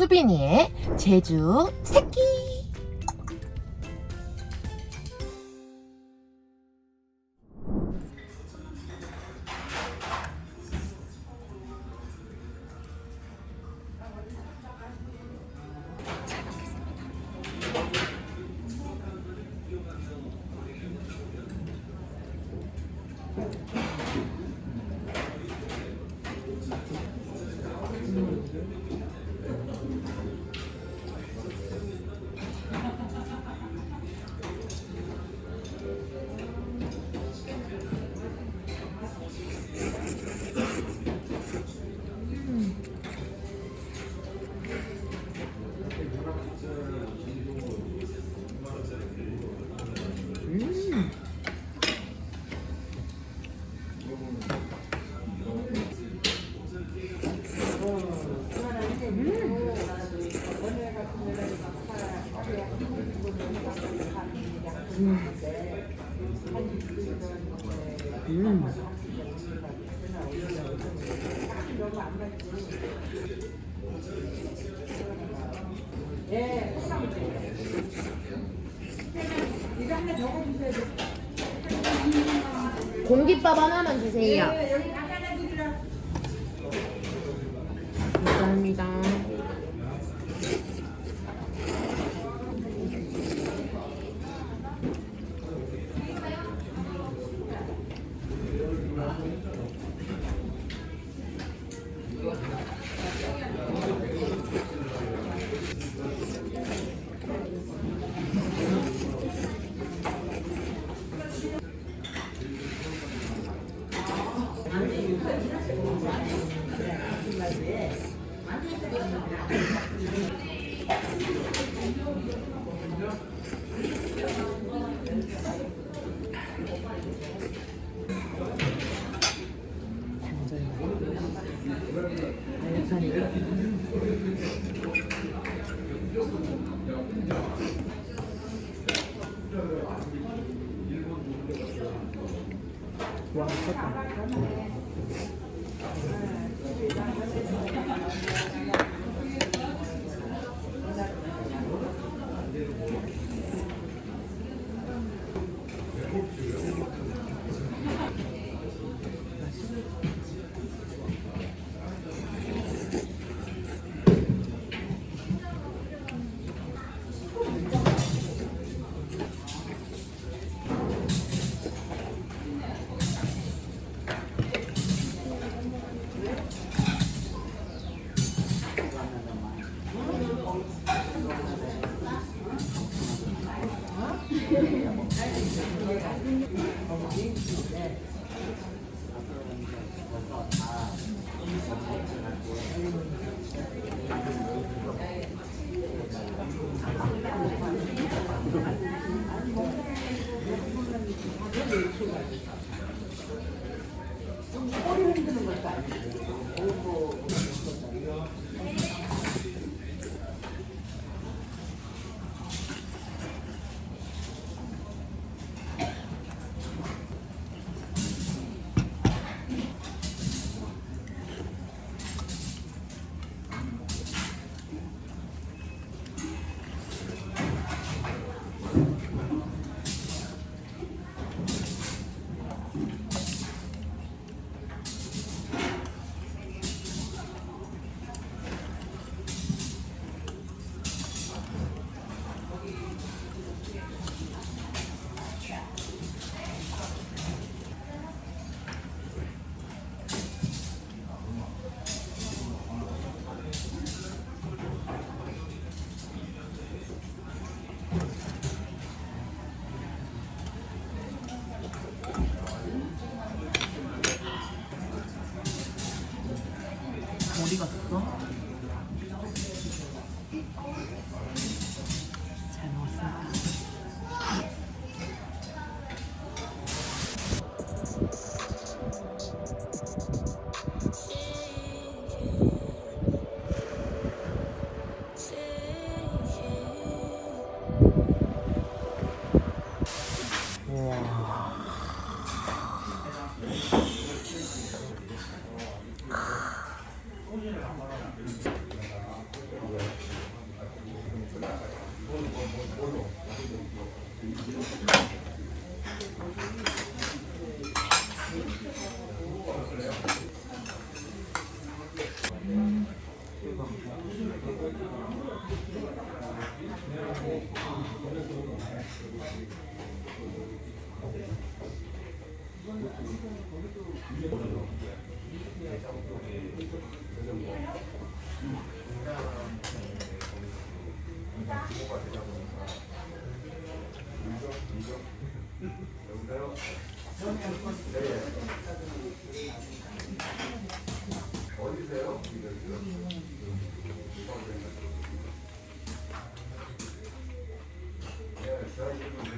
수빈이의 제주 새끼. 음. 공깃밥 하나만 주세요. 감사합니다. 와, 頑張ってください。 음. 미쳤다.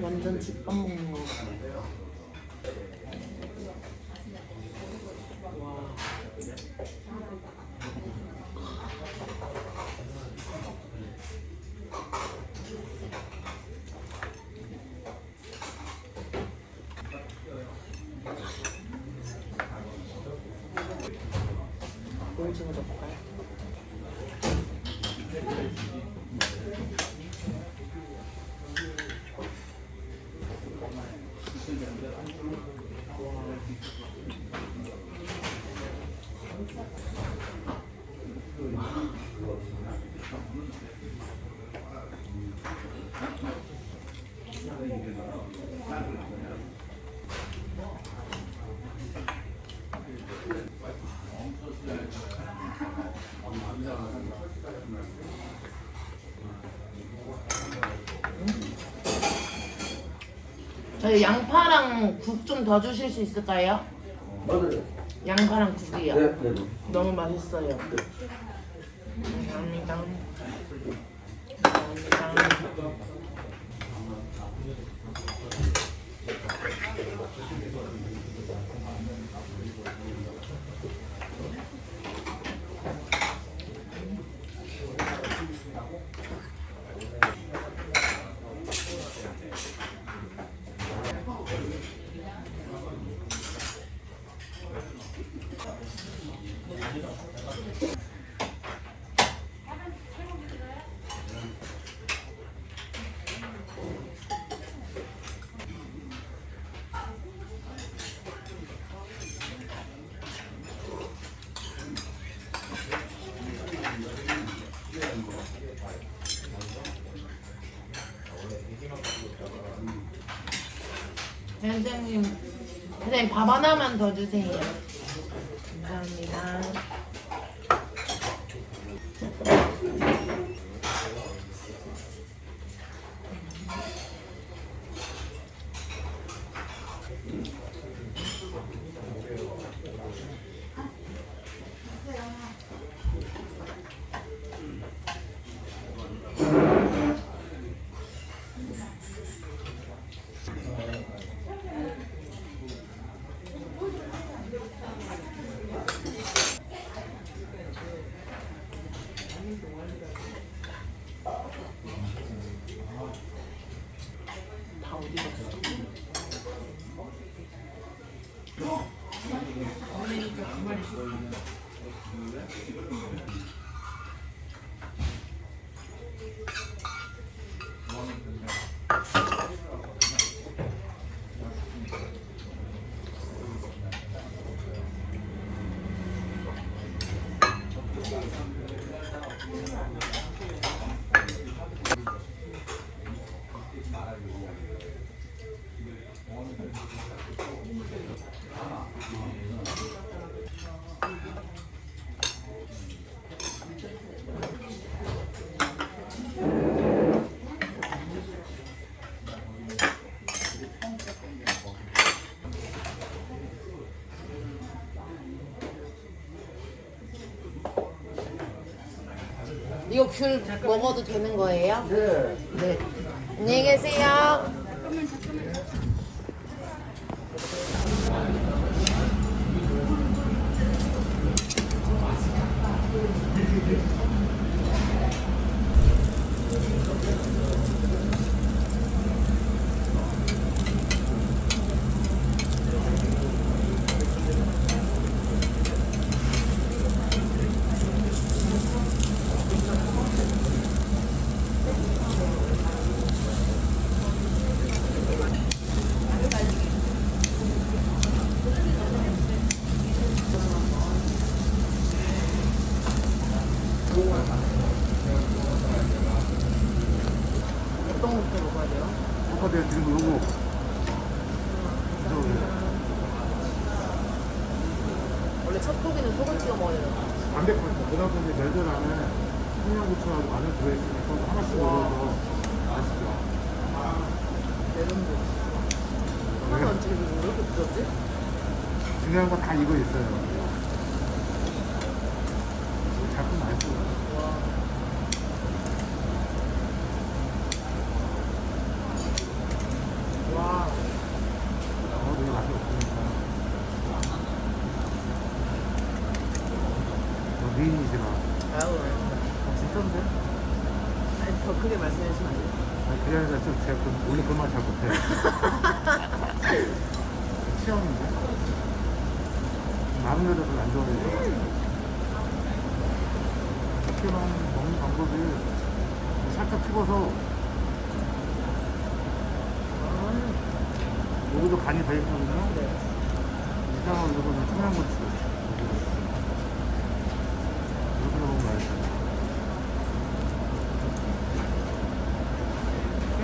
완전 집밥 먹는 저희 양파랑 국 좀 더 주실 수 있을까요? 맞아요. 양파랑 국이요. 네, 네. 너무 맛있어요. 감사합니다. 감사합니다. 선생님, 선생님 밥 하나만 더 주세요. 감사합니다. 다 귤 먹어도 되는 거예요? 네. 네. 안녕히 계세요. 멜젓 안에 청양고추하고 마늘 들어있으니까 하나씩 넣어서 맛있죠. 하나만 얹지 왜 이렇게 부드럽지? 중요한 건 다 이거 있어요. 자꾸 맛있어. 와. 와. 어, 되게 맛이 없으니까. 너 미인이지마. 아유. 아, 진짜인데? 아니 더 크게 말씀해 주시면 안 아니라 좀 제가 그, 원래 그런 말 잘 못해요. 취향인데? 많은 여자들 안 좋아해요. 이렇게만 먹는 방법이 살짝 찍어서 여기도 간이 돼 있거든요. 네. 이상하고 이거는 청양고추. 이렇게 먹으면 맛있어요.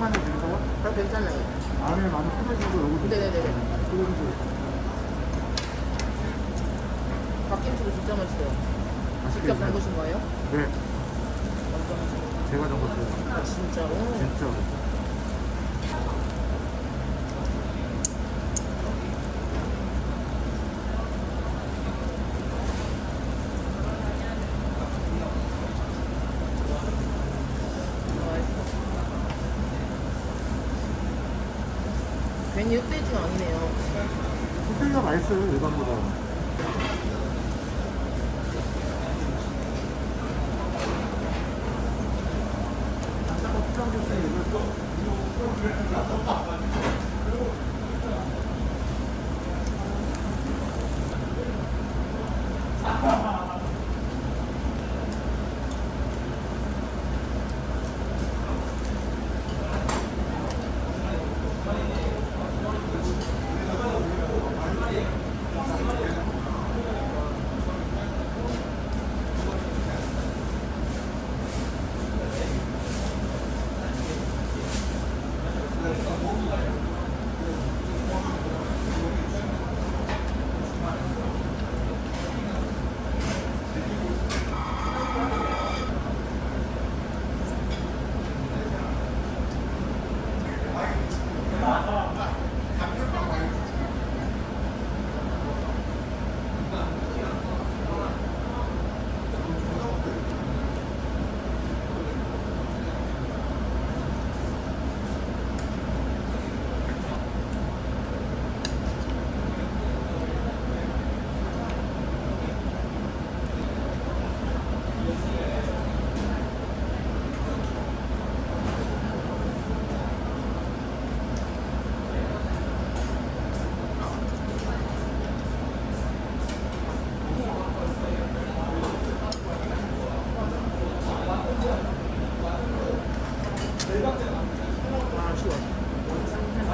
생마늘 드릴까요? 다 괜찮아요. 안에 마늘 뿌려주고 여기도 네네네네. 뿌려주고 갓김치도 진짜 맛있어요. 직접 담그신 거예요? 네, 제가 담갔어요. 아 진짜로? 진짜로. 괜히 흑돼지는 아니네요. 호텔가 맛있어요, 일반보다.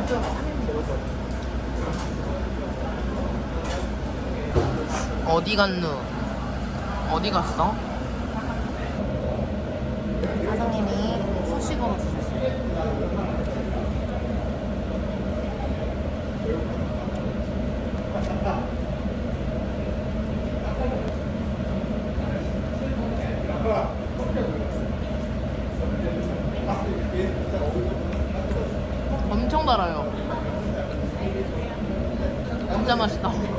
완전 3인 먹을 것 같아. 어디 갔누? 어디 갔어? 사장님이 수식어로 주셨어요. 엄청 달아요. 진짜 맛있다.